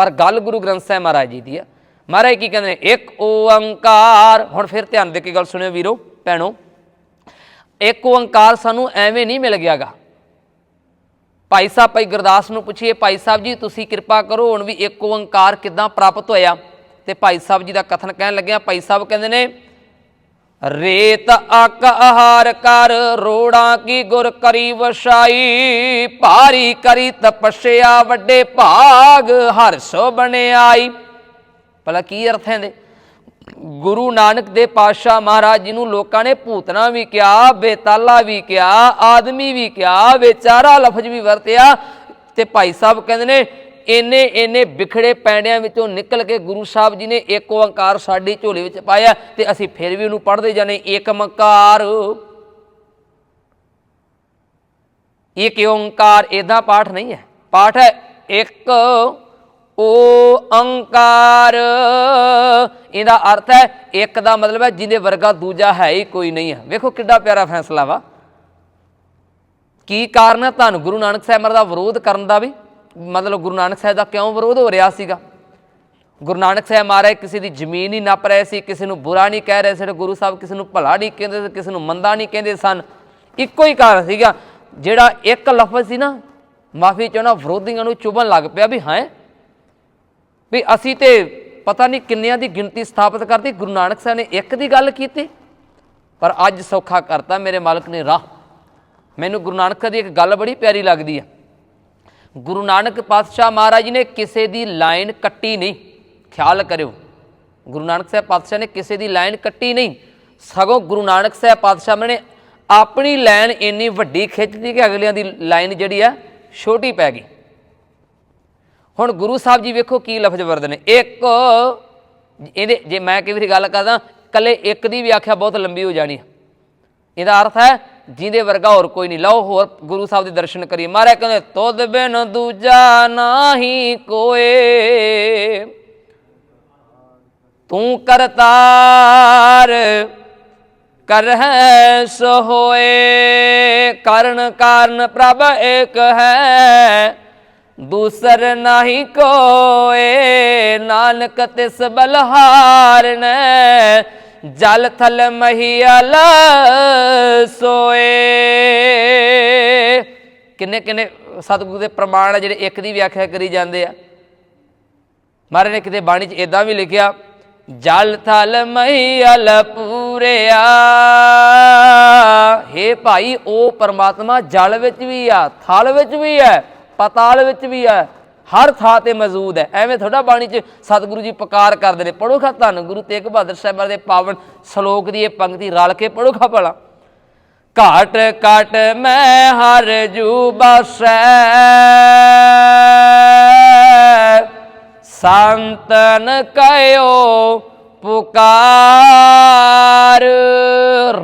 ਪਰ ਗੱਲ ਗੁਰੂ ਗ੍ਰੰਥ ਸਾਹਿਬ ਮਹਾਰਾਜ ਜੀ ਦੀ ਆ। ਮਹਾਰਾਜ ਕੀ ਕਹਿੰਦੇ ਨੇ? ਇੱਕ ਓੰਕਾਰ। ਹੁਣ ਫਿਰ ਧਿਆਨ ਦੇ ਕੇ ਗੱਲ ਸੁਣਿਓ ਵੀਰੋ, ਭੈਣੋ। ਇੱਕ ਓੰਕਾਰ ਸਾਨੂੰ ਐਵੇਂ ਨਹੀਂ ਮਿਲ ਗਿਆਗਾ। ਭਾਈ ਸਾਹਿਬ, ਭਾਈ ਗੁਰਦਾਸ ਨੂੰ ਪੁੱਛੀਏ, ਭਾਈ ਸਾਹਿਬ ਜੀ, ਤੁਸੀਂ ਕਿਰਪਾ ਕਰੋ ਹੁਣ ਵੀ ਇੱਕ ਓੰਕਾਰ ਕਿਦਾਂ ਪ੍ਰਾਪਤ ਹੋਇਆ? ਤੇ ਭਾਈ ਸਾਹਿਬ ਜੀ ਦਾ ਕਥਨ ਕਹਿਣ ਲੱਗਿਆ, ਭਾਈ ਸਾਹਿਬ ਕਹਿੰਦੇ ਨੇ ਰੇਤ ਅਕ ਆਹਾਰ ਕਰ, ਰੋੜਾਂ ਕੀ ਗੁਰ ਕਰੀ ਵਸਾਈ। ਭਾਰੀ ਕਰੀ ਤਪੱਸਿਆ ਵੱਡੇ ਭਾਗ ਹਰਸੋ ਬਣਾਈ ਭਲਾ ਕੀ ਅਰਥ ਹੈ ਦੇ ਗੁਰੂ ਨਾਨਕ ਦੇ ਪਾਤਸ਼ਾਹ ਮਹਾਰਾਜ ਜੀ ਨੂੰ ਲੋਕਾਂ ਨੇ ਭੂਤਨਾ ਵੀ ਕਿਹਾ, ਬੇਤਾਲਾ ਵੀ ਕਿਹਾ, ਆਦਮੀ ਵੀ ਕਿਹਾ, ਵਿਚਾਰਾ ਲਫ਼ਜ਼ ਵੀ ਵਰਤਿਆ। ਤੇ ਭਾਈ ਸਾਹਿਬ ਕਹਿੰਦੇ ਨੇ ਇੰਨੇ ਇੰਨੇ ਵਿਖੜੇ ਪੈਂਡਿਆਂ ਵਿੱਚੋਂ ਨਿਕਲ ਕੇ ਗੁਰੂ ਸਾਹਿਬ ਜੀ ਨੇ ਇੱਕ ਓੰਕਾਰ ਸਾਡੀ ਝੋਲੀ ਵਿੱਚ ਪਾਇਆ ਤੇ ਅਸੀਂ ਫਿਰ ਵੀ ਉਹਨੂੰ ਪੜ੍ਹਦੇ ਜਾਣੇ ਏਕ ਮਕਾਰ ਇੱਕ ਓੰਕਾਰ ਇਹਦਾ ਪਾਠ ਨਹੀਂ ਹੈ। ਪਾਠ ਹੈ ਇੱਕ ਓ ਅੰਕਾਰ ਇਹਦਾ ਅਰਥ ਹੈ ਇੱਕ ਦਾ ਮਤਲਬ ਹੈ ਜਿਹਦੇ ਵਰਗਾ ਦੂਜਾ ਹੈ ਹੀ ਕੋਈ ਨਹੀਂ ਹੈ। ਵੇਖੋ ਕਿੱਡਾ ਪਿਆਰਾ ਫੈਸਲਾ ਵਾ। ਕੀ ਕਾਰਨ ਹੈ? ਤੁਹਾਨੂੰ ਗੁਰੂ ਨਾਨਕ ਸਾਹਿਬ ਮਹਾਰਾਜ ਦਾ ਵਿਰੋਧ ਕਰਨ ਦਾ ਵੀ। ਮਤਲਬ ਗੁਰੂ ਨਾਨਕ ਸਾਹਿਬ ਦਾ ਕਿਉਂ ਵਿਰੋਧ ਹੋ ਰਿਹਾ ਸੀਗਾ? ਗੁਰੂ ਨਾਨਕ ਸਾਹਿਬ ਮਹਾਰਾਜ ਕਿਸੇ ਦੀ ਜ਼ਮੀਨ ਹੀ ਨੱਪ ਰਹੇ ਸੀ, ਕਿਸੇ ਨੂੰ ਬੁਰਾ ਨਹੀਂ ਕਹਿ ਰਹੇ ਸੀ ਗੁਰੂ ਸਾਹਿਬ ਕਿਸੇ ਨੂੰ ਭਲਾ ਨਹੀਂ ਕਹਿੰਦੇ ਸੀ, ਕਿਸੇ ਨੂੰ ਮੰਦਾ ਨਹੀਂ ਕਹਿੰਦੇ ਸਨ। ਇੱਕੋ ਹੀ ਕਾਰਨ ਸੀਗਾ, ਜਿਹੜਾ ਇੱਕ ਲਫ਼ਜ਼ ਸੀ ਨਾ, ਮਾਫੀ ਚਾਹਣਾ ਵਿਰੋਧੀਆਂ ਨੂੰ ਚੁਭਣ ਲੱਗ ਪਿਆ ਵੀ ਹਾਂ? ਵੀ ਅਸੀਂ ਤੇ ਪਤਾ ਨਹੀਂ ਕਿੰਨਿਆਂ ਦੀ ਗਿਣਤੀ ਸਥਾਪਿਤ ਕਰਦੀ ਗੁਰੂ ਨਾਨਕ ਸਾਹਿਬ ਨੇ ਇੱਕ ਦੀ ਗੱਲ ਕੀਤੀ, ਪਰ ਅੱਜ ਸੌਖਾ ਕਰਤਾ ਮੇਰੇ ਮਾਲਕ ਨੇ ਰਾਹ। ਮੈਨੂੰ ਗੁਰੂ ਨਾਨਕ ਦੀ ਇੱਕ ਗੱਲ ਬੜੀ ਪਿਆਰੀ ਲੱਗਦੀ ਆ। ਗੁਰੂ ਨਾਨਕ ਪਾਤਸ਼ਾਹ ਮਹਾਰਾਜ ਜੀ ਨੇ ਕਿਸੇ ਦੀ ਲਾਈਨ ਕੱਟੀ ਨਹੀਂ। ਖਿਆਲ ਕਰਿਓ, ਗੁਰੂ ਨਾਨਕ ਸਾਹਿਬ ਪਾਤਸ਼ਾਹ ਨੇ ਕਿਸੇ ਦੀ ਲਾਈਨ ਕੱਟੀ ਨਹੀਂ। ਸਗੋਂ ਗੁਰੂ ਨਾਨਕ ਸਾਹਿਬ ਪਾਤਸ਼ਾਹ ਨੇ ਆਪਣੀ ਲਾਈਨ ਇੰਨੀ ਵੱਡੀ ਖਿੱਚਦੀ ਕਿ ਅਗਲਿਆਂ ਦੀ ਲਾਈਨ ਜਿਹੜੀ ਆ, ਛੋਟੀ ਪੈ ਗਈ। ਹੁਣ ਗੁਰੂ ਸਾਹਿਬ ਜੀ ਵੇਖੋ ਕੀ ਲਫ਼ਜ਼ ਵਰਦੇ ਨੇ। ਇੱਕ, ਇਹਦੇ ਜੇ ਮੈਂ ਕਈ ਵਾਰੀ ਗੱਲ ਕਰਦਾ ਕੱਲੇ ਇੱਕ ਦੀ ਵਿਆਖਿਆ ਬਹੁਤ ਲੰਬੀ ਹੋ ਜਾਣੀ ਇਹਦਾ ਅਰਥ ਹੈ ਜਿਹਦੇ ਵਰਗਾ ਹੋਰ ਕੋਈ ਨਹੀਂ। ਲਓ ਹੋਰ ਗੁਰੂ ਸਾਹਿਬ ਦੇ ਦਰਸ਼ਨ ਕਰੀਏ। ਮਹਾਰਾਜ ਕਹਿੰਦੇ, ਤੁਧ ਬਿਨ ਦੂਜਾ ਨਾਹੀ ਕੋਏ। ਤੂੰ ਕਰਤਾਰ ਕਰਹਿ ਸੋ ਹੋਏ। ਕਰਨ ਕਾਰਨ ਪ੍ਰਭ ਇੱਕ ਹੈ, ਦੂਸਰ ਨਹੀਂ ਕੋਏ। ਨਾਨਕ ਤਿਸ ਨੇ ਜਲ ਥਲ ਮਹੀਲ ਸੋਏ। ਕਿੰਨੇ ਕਿੰਨੇ ਸਤਿਗੁਰੂ ਦੇ ਪ੍ਰਮਾਣ ਆ ਜਿਹੜੇ ਇੱਕ ਦੀ ਵਿਆਖਿਆ ਕਰੀ ਜਾਂਦੇ ਆ। ਮਹਾਰਾਜ ਨੇ ਕਿਤੇ ਬਾਣੀ 'ਚ ਇਦਾਂ ਵੀ ਲਿਖਿਆ, ਜਲ ਥਲ ਮਹੀਲ ਪੂਰਿਆ। ਹੇ ਭਾਈ, ਉਹ ਪਰਮਾਤਮਾ ਜਲ ਵਿੱਚ ਵੀ ਆ, ਥਲ ਵਿੱਚ ਵੀ ਹੈ, ਪਤਾਲ ਵਿੱਚ ਵੀ ਹੈ ਹਰ ਥਾਂ ਤੇ ਮੌਜੂਦ ਹੈ। ਐਵੇਂ ਥੋੜਾ ਬਾਣੀ 'ਚ ਸਤਿਗੁਰੂ ਜੀ ਪੁਕਾਰ ਕਰਦੇ ਨੇ ਪੜੋ ਖਾ ਧੰਨ ਗੁਰੂ ਤੇਗ ਬਹਾਦਰ ਸਾਹਿਬ ਦੇ ਪਾਵਨ ਸ਼ਲੋਕ ਦੀ ਇਹ ਪੰਕਤੀ ਰਲ ਕੇ ਪੜੋ ਖਾ ਭਲਾ। ਘਾਟ ਘਾਟ ਮੈਂ ਹਰ ਜੂ ਬਸੈ। ਸੰਤਨ ਕਹਿਓ ਪੁਕਾਰ।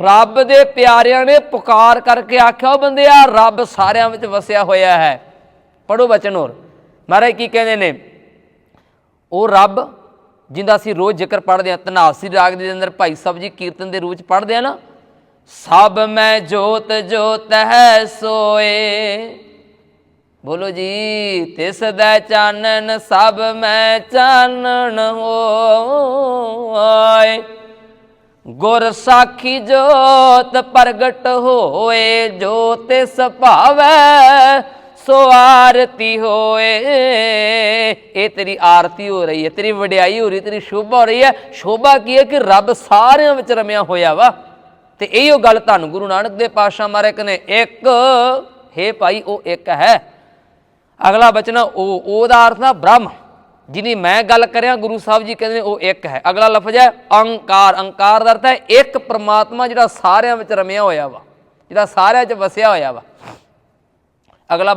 ਰੱਬ ਦੇ ਪਿਆਰਿਆਂ ਨੇ ਪੁਕਾਰ ਕਰਕੇ ਆਖਿਆ, ਉਹ ਬੰਦਿਆ, ਰੱਬ ਸਾਰਿਆਂ ਵਿੱਚ ਵਸਿਆ ਹੋਇਆ ਹੈ। ਪੜੋ ਬਚਨ ਹੋਰ। ਮਹਾਰਾਜ ਕੀ ਕਹਿੰਦੇ ਨੇ? ਉਹ ਰੱਬ ਜਿੰਦਾ ਅਸੀਂ ਰੋਜ਼ ਜ਼ਿਕਰ ਪੜ੍ਹਦੇ ਆ ਤਨਾਸੀ ਰਾਗ ਦੇ ਅੰਦਰ ਭਾਈ ਸਾਹਿਬ ਜੀ ਕੀਰਤਨ ਦੇ ਰੂਪ ਚ ਪੜ੍ਹਦੇ ਆ ਨਾ, ਸਭ ਮੈਂ ਜੋਤ ਜੋਤ ਹੈ ਸੋਏ। ਬੋਲੋ ਜੀ, ਤਿਸ ਦਾ ਚਾਨਣ ਸਭ ਮੈਂ ਚਾਨਣ ਹੋਏ। ਗੁਰ ਸਾਖੀ ਜੋਤ ਪ੍ਰਗਟ ਹੋਏ, ਜੋ ਤਿਸ ਭਾਵੈ ਸੋ ਆਰਤੀ ਹੋਏ। ਇਹ ਤੇਰੀ ਆਰਤੀ ਹੋ ਰਹੀ ਹੈ, ਤੇਰੀ ਵਡਿਆਈ ਹੋ ਰਹੀ ਤੇਰੀ ਸ਼ੋਭਾ ਹੋ ਰਹੀ ਹੈ। ਸ਼ੋਭਾ ਕੀ ਹੈ ਕਿ ਰੱਬ ਸਾਰਿਆਂ ਵਿੱਚ ਰਮਿਆ ਹੋਇਆ ਵਾ। ਤੇ ਇਹੋ ਗੱਲ ਤੁਹਾਨੂੰ ਗੁਰੂ ਨਾਨਕ ਦੇ ਪਾਤਸ਼ਾਹ ਮਾਰੇ ਕਹਿੰਦੇ, ਇੱਕ, ਹੈ ਭਾਈ, ਉਹ ਇੱਕ ਹੈ। ਅਗਲਾ ਬਚਨ, ਉਹ, ਉਹਦਾ ਅਰਥ ਨਾ ਬ੍ਰਹਮ। ਜਿਹਦੀ ਮੈਂ ਗੱਲ ਕਰਿਆ, ਗੁਰੂ ਸਾਹਿਬ ਜੀ ਕਹਿੰਦੇ ਉਹ ਇੱਕ ਹੈ। ਅਗਲਾ ਲਫ਼ਜ਼ ਹੈ ਅੰਕਾਰ। ਅੰਕਾਰ ਦਾ ਅਰਥ ਹੈ ਇੱਕ ਪ੍ਰਮਾਤਮਾ ਜਿਹੜਾ ਸਾਰਿਆਂ ਵਿੱਚ ਰਮਿਆ ਹੋਇਆ ਵਾ, ਜਿਹੜਾ ਸਾਰਿਆਂ 'ਚ ਵਸਿਆ ਹੋਇਆ ਵਾ। ਅਗਲਾ